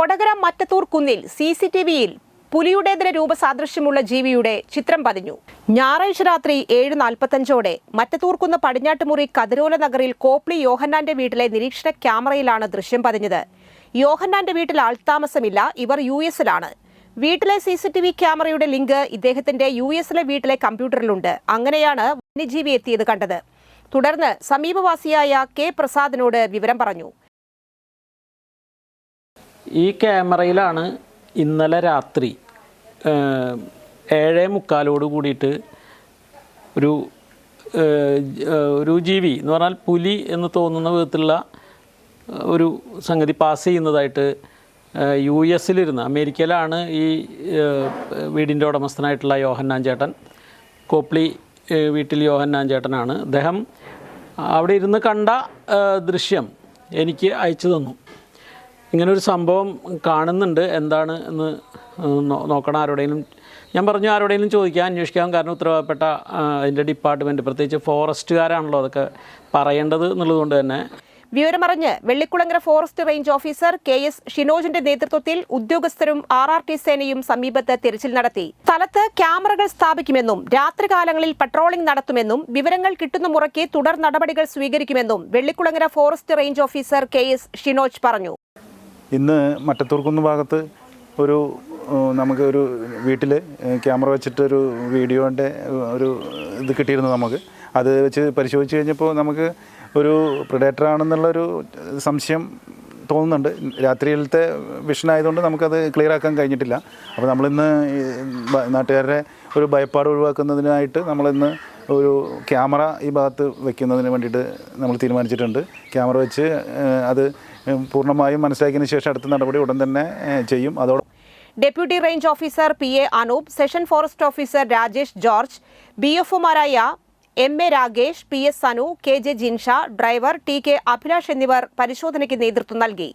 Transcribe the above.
കൊടകര മറ്റത്തൂർ കുന്നിൽ C C T വിയിൽ പുലിയുടേതര രൂപസാദൃശ്യമുള്ള ജീവിയുടെ ചിത്രം പതിഞ്ഞു. ഞായറാഴ്ച രാത്രി ഏഴ് നാൽപ്പത്തഞ്ചോടെ മറ്റത്തൂർക്കുന്ന് പടിഞ്ഞാട്ടുമുറി കതിരോല നഗറിൽ കോപ്ലി യോഹന്നാന്റെ വീട്ടിലെ നിരീക്ഷണ ക്യാമറയിലാണ് ദൃശ്യം പതിഞ്ഞത്. യോഹന്നാന്റെ വീട്ടിൽ ആൾത്താമസമില്ല ഇവർ യു എസിലാണ്. വീട്ടിലെ സി സി ടി വി ക്യാമറയുടെ ലിങ്ക് ഇദ്ദേഹത്തിന്റെ യു എസിലെ വീട്ടിലെ കമ്പ്യൂട്ടറിലുണ്ട്. അങ്ങനെയാണ് വന്യജീവി എത്തിയത് കണ്ടത്. തുടർന്ന് സമീപവാസിയായ കെ പ്രസാദിനോട് വിവരം പറഞ്ഞു. ഈ ക്യാമറയിലാണ് ഇന്നലെ രാത്രി ഏഴേ മുക്കാലോട് കൂടിയിട്ട് ഒരു ഒരു ജീവി എന്ന് പറഞ്ഞാൽ പുലി എന്ന് തോന്നുന്ന വിധത്തിലുള്ള ഒരു സംഗതി പാസ് ചെയ്യുന്നതായിട്ട് യു എസിലിരുന്ന് അമേരിക്കയിലാണ് ഈ വീടിന്റെ ഉടമസ്ഥനായിട്ടുള്ള യോഹന്നാൻ ചേട്ടൻ കോപ്ലി വീട്ടിൽ യോഹന്നാൻ ചേട്ടനാണ്. അദ്ദേഹം അവിടെ ഇരുന്ന് കണ്ട ദൃശ്യം എനിക്ക് അയച്ചു തന്നു. ഇങ്ങനെ ഒരു സംഭവം കാണുന്നുണ്ട്. എന്താണ് എന്ന് നോക്കണം ആരോടെങ്കിലും. ഞാൻ പറഞ്ഞു ആരോടെങ്കിലും ചോദിക്കാം അന്വേഷിക്കാം. കാരണം ഉത്തരവാദപ്പെട്ട അതിന്റെ ഡിപ്പാർട്ട്മെന്റ് പ്രത്യേകിച്ച് ഫോറസ്റ്റുകാരാണല്ലോ അതൊക്കെ പറയേണ്ടത് എന്നുള്ളതുകൊണ്ട് തന്നെ. വിവരമറിഞ്ഞ് Vellikulangara forest range officer K S ഷിനോജിന്റെ നേതൃത്വത്തിൽ ഉദ്യോഗസ്ഥരും ആർ ആർ ടി സേനയും സമീപത്ത് തിരച്ചിൽ നടത്തി. സ്ഥലത്ത് ക്യാമറകൾ സ്ഥാപിക്കുമെന്നും രാത്രികാലങ്ങളിൽ പട്രോളിംഗ് നടത്തുമെന്നും വിവരങ്ങൾ കിട്ടുന്ന മുറയ്ക്ക് തുടർ നടപടികൾ സ്വീകരിക്കുമെന്നും Vellikulangara forest range officer K S Shinoj പറഞ്ഞു. ഇന്ന് മറ്റത്തൂർക്കുന്ന് ഭാഗത്ത് ഒരു നമുക്ക് ഒരു വീട്ടിൽ ക്യാമറ വെച്ചിട്ടൊരു വീഡിയോന്റെ ഒരു ഇത് കിട്ടിയിരുന്നു നമുക്ക്. അത് വെച്ച് പരിശോധിച്ച് കഴിഞ്ഞപ്പോൾ നമുക്ക് ഒരു പ്രിഡേറ്റർ ആണെന്നുള്ളൊരു സംശയം തോന്നുന്നുണ്ട്. രാത്രിയിലത്തെ വിഷൻ ആയതുകൊണ്ട് നമുക്കത് ക്ലിയർ ആക്കാൻ കഴിഞ്ഞിട്ടില്ല. അപ്പോൾ നമ്മളിന്ന് നാട്ടുകാരുടെ ഒരു ഭയപ്പാട് ഒഴിവാക്കുന്നതിനായിട്ട് നമ്മളിന്ന് ഒരു ക്യാമറ ഈ ഭാഗത്ത് വെക്കുന്നതിന് വേണ്ടിയിട്ട് നമ്മൾ തീരുമാനിച്ചിട്ടുണ്ട്. ക്യാമറ വെച്ച് അത് പൂർണമായും മനസ്സിലാക്കിയതിന് ശേഷം അടുത്ത നടപടി ഉടൻ തന്നെ ചെയ്യും. അതോടൊപ്പം deputy range officer P A Anoop section forest officer Rajesh George B F ഒമാരായ M A Ragesh P S Sanu K J Jinsha driver T K Abhilash എന്നിവർ പരിശോധനയ്ക്ക് നേതൃത്വം നൽകി.